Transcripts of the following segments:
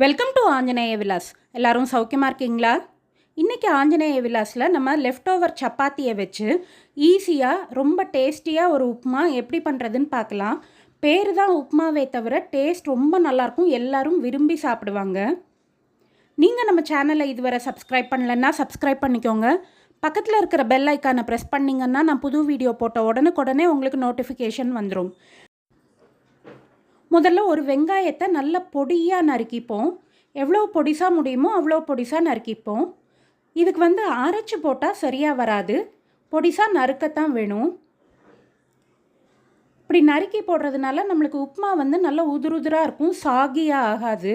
Welcome to Anjaneya Vilas எல்லாரும் சௌக்கியமாக இருக்கீங்களா? இன்றைக்கி ஆஞ்சநேய விலாஸில் நம்ம லெஃப்ட் ஓவர் சப்பாத்தியை வச்சு ஈஸியாக ரொம்ப டேஸ்டியாக ஒரு உப்புமா எப்படி பண்ணுறதுன்னு பார்க்கலாம். பேர் தான் உப்புமாவே தவிர டேஸ்ட் ரொம்ப நல்லாயிருக்கும். எல்லோரும் விரும்பி சாப்பிடுவாங்க. நீங்கள் நம்ம சேனலை இதுவரை சப்ஸ்கிரைப் பண்ணலன்னா சப்ஸ்கிரைப் பண்ணிக்கோங்க. பக்கத்தில் இருக்கிற பெல் ஐக்கானை ப்ரெஸ் பண்ணிங்கன்னா நான் புது வீடியோ போட்ட உடனுக்குடனே உங்களுக்கு நோட்டிஃபிகேஷன் வந்துடும் முதல்ல ஒரு வெங்காயத்தை நல்ல பொடியாக நறுக்கிப்போம். எவ்வளோ பொடிசாக முடியுமோ அவ்வளோ பொடிசாக நறுக்கிப்போம். இதுக்கு வந்து அரைச்சி போட்டால் சரியாக வராது. பொடிசாக நறுக்கத்தான் வேணும். இப்படி நறுக்கி போடுறதுனால நம்மளுக்கு உப்புமா வந்து நல்லா உதுருதுராக இருக்கும் சாகியாக ஆகாது.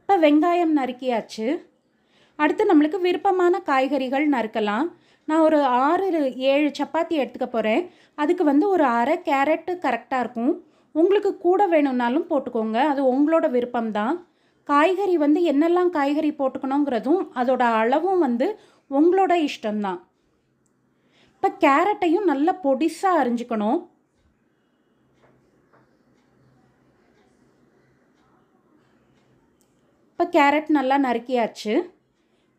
இப்போ வெங்காயம் நறுக்கியாச்சு. அடுத்து நம்மளுக்கு விருப்பமான காய்கறிகள் நறுக்கலாம். நான் ஒரு ஆறு ஏழு சப்பாத்தி எடுத்துக்க போகிறேன் அதுக்கு வந்து ஒரு அரை கேரட்டு கரெக்டாக இருக்கும். உங்களுக்கு கூட வேணும்னாலும் போட்டுக்கோங்க. அது உங்களோட விருப்பம்தான். காய்கறி வந்து என்னெல்லாம் காய்கறி போட்டுக்கணுங்கிறதும் அதோட அளவும் வந்து உங்களோட இஷ்டம்தான். இப்போ கேரட்டையும் நல்லா பொடிசாக அரிஞ்சுக்கணும். இப்போ கேரட் நல்லா நறுக்கியாச்சு.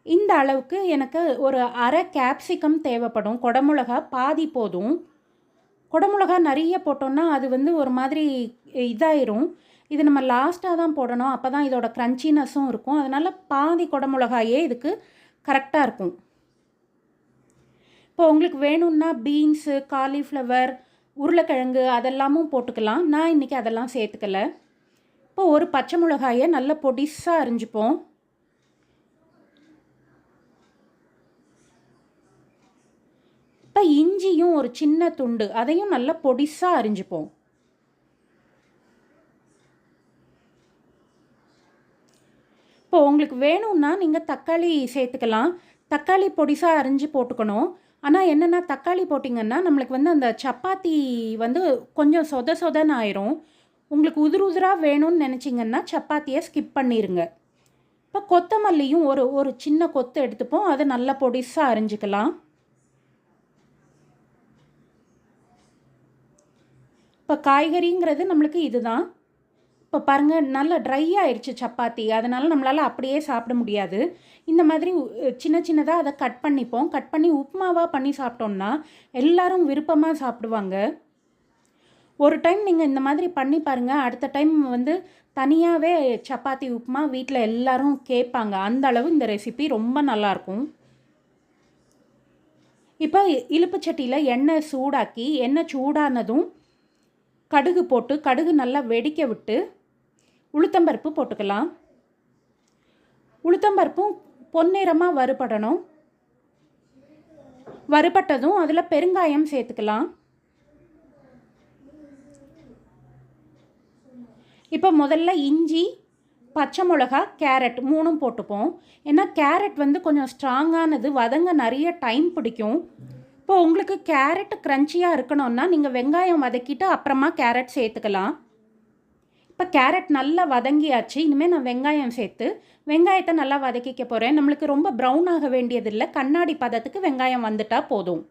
இந்த அளவுக்கு எனக்கு ஒரு அரை கேப்சிகம் தேவைப்படும். குடமிளகா பாதி போதும். குடமிளகா நிறைய போட்டோன்னா அது வந்து ஒரு மாதிரி இதாயிரும். இது நம்ம லாஸ்ட்டாக தான் போடணும். அப்போ தான் இதோட க்ரன்ச்சினஸும் இருக்கும். அதனால் பாதி குடமிளகாயே இதுக்கு கரெக்டாக இருக்கும். இப்போ உங்களுக்கு வேணும்னா பீன்ஸு காலிஃப்ளவர் உருளைக்கிழங்கு அதெல்லாமும் போட்டுக்கலாம். நான் இன்றைக்கி அதெல்லாம் சேர்த்துக்கல. இப்போ ஒரு பச்சை மிளகாயை நல்ல பொடிசாக அரிஞ்சுப்போம். இஞ்சியும் ஒரு சின்ன துண்டு அதையும் நல்லா பொடிசாக அரிஞ்சுப்போம். இப்போ உங்களுக்கு வேணும்னா நீங்கள் தக்காளி சேர்த்துக்கலாம். தக்காளி பொடிசாக அரிஞ்சு போட்டுக்கணும். ஆனால் என்னென்னா தக்காளி போட்டிங்கன்னா நம்மளுக்கு வந்து அந்த சப்பாத்தி வந்து கொஞ்சம் சொத சொதன்னு ஆயிரும். உங்களுக்கு உதிர் உதிராக வேணும்னு நினச்சிங்கன்னா சப்பாத்தியை ஸ்கிப் பண்ணிடுங்க இப்போ கொத்தமல்லியும் ஒரு ஒரு சின்ன கொத்து எடுத்துப்போம். அதை நல்லா பொடிசாக அரிஞ்சிக்கலாம். இப்போ காய்கறிங்கிறது நம்மளுக்கு இதுதான். இப்போ பாருங்கள் நல்லா ட்ரை ஆயிடுச்சு சப்பாத்தி. அதனால் நம்மளால் அப்படியே சாப்பிட முடியாது. இந்த மாதிரி சின்ன சின்னதாக அதை கட் பண்ணிப்போம். கட் பண்ணி உப்புமாவாக பண்ணி சாப்பிட்டோம்னா எல்லாரும் விருப்பமாக சாப்பிடுவாங்க. ஒரு டைம் நீங்கள் இந்த மாதிரி பண்ணி பாருங்கள் அடுத்த டைம் வந்து தனியாகவே சப்பாத்தி உப்புமா வீட்டில் எல்லாரும் கேட்பாங்க. அந்த அளவு இந்த ரெசிபி ரொம்ப நல்லாயிருக்கும் இப்போ இழுப்பு சட்டியில் எண்ணெய் சூடாக்கி எண்ணெய் சூடானதும் கடுகு போட்டு கடுகு நல்லா வெடிக்க விட்டு உளுத்தம்பருப்பு போட்டுக்கலாம். உளுத்தம்பருப்பும் பொன்னிறமாக வறுபடணும். வறுபட்டதும் அதில் பெருங்காயம் சேர்த்துக்கலாம். இப்போ முதல்ல இஞ்சி பச்சை மிளகா கேரட் மூணும் போட்டுப்போம். ஏன்னா கேரட் வந்து கொஞ்சம் ஸ்ட்ராங்கானது வதங்க நிறைய டைம் பிடிக்கும். இப்போ உங்களுக்கு கேரட் க்ரன்ச்சியாக இருக்கணும்னா நீங்கள் வெங்காயம் வதக்கிட்டு அப்புறமா கேரட் சேர்த்துக்கலாம். இப்போ கேரட் நல்லா வதங்கியாச்சு இனிமேல் நான் வெங்காயம் சேர்த்து வெங்காயத்தை நல்லா வதக்கிக்க போகிறேன் நம்மளுக்கு ரொம்ப ப்ரௌன் ஆக வேண்டியதில்லை. கண்ணாடி பதத்துக்கு வெங்காயம் வந்துட்டால் போதும்.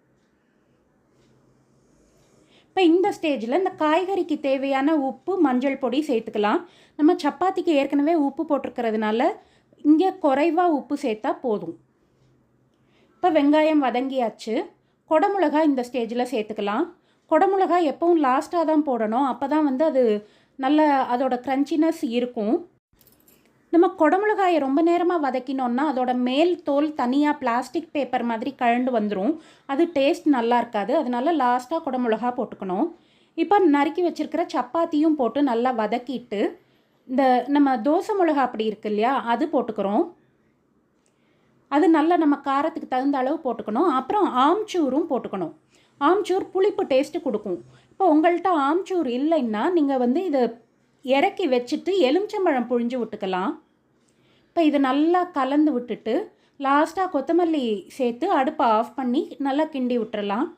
இப்போ இந்த ஸ்டேஜில் இந்த காய்கறிக்கு தேவையான உப்பு மஞ்சள் பொடி சேர்த்துக்கலாம். நம்ம சப்பாத்திக்கு ஏற்கனவே உப்பு போட்டிருக்கிறதுனால இங்கே குறைவாக உப்பு சேர்த்தா போதும். இப்போ வெங்காயம் வதங்கியாச்சு. கொடமிளகா இந்த ஸ்டேஜில் சேர்த்துக்கலாம். கொடமிளகா எப்பவும் லாஸ்ட்டாக தான் போடணும். அப்போ தான் வந்து அது நல்ல அதோட க்ரன்ச்சினஸ் இருக்கும். நம்ம குடமிளகாயை ரொம்ப நேரமாக வதக்கினோன்னா அதோட மேல் தோல் தனியாக பிளாஸ்டிக் பேப்பர் மாதிரி கழண்டு வந்துடும் அது டேஸ்ட் நல்லா இருக்காது. அதனால லாஸ்ட்டாக குடமிளகா போட்டுக்கணும். இப்போ நறுக்கி வச்சுருக்கிற சப்பாத்தியும் போட்டு நல்லா வதக்கிட்டு இந்த நம்ம தோசை மிளகா அப்படி இருக்கு இல்லையா அது போட்டுக்கிறோம். அது நல்லா நம்ம காரத்துக்கு தகுந்த அளவு போட்டுக்கணும். அப்புறம் ஆம்ச்சூரும் போட்டுக்கணும். ஆம்ச்சூர் புளிப்பு டேஸ்ட்டு கொடுக்கும். இப்போ உங்கள்கிட்ட ஆம்ச்சூர் இல்லைன்னா நீங்கள் வந்து இதை இறக்கி வச்சுட்டு எலுமிச்சம்பழம் புழிஞ்சு விட்டுக்கலாம். இப்போ இது நல்லா கலந்து விட்டுட்டு லாஸ்ட்டாக கொத்தமல்லி சேர்த்து அடுப்பை ஆஃப் பண்ணி நல்லா கிண்டி விட்டுறலாம்.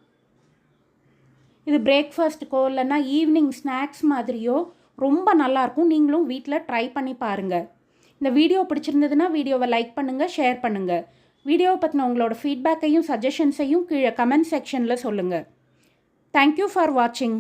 இது பிரேக்ஃபாஸ்ட்டுக்கோ இல்லைன்னா ஈவினிங் ஸ்நாக்ஸ் மாதிரியோ ரொம்ப நல்லாயிருக்கும் நீங்களும் வீட்டில் ட்ரை பண்ணி பாருங்கள் இந்த வீடியோ பிடிச்சிருந்ததுன்னா வீடியோவை லைக் பண்ணுங்கள் ஷேர் பண்ணுங்கள் வீடியோவை பற்றின உங்களோட ஃபீட்பேக்கையும் சஜஷன்ஸையும் கீழே கமெண்ட் செக்ஷனில் சொல்லுங்கள் தேங்க்யூ ஃபார் வாட்சிங்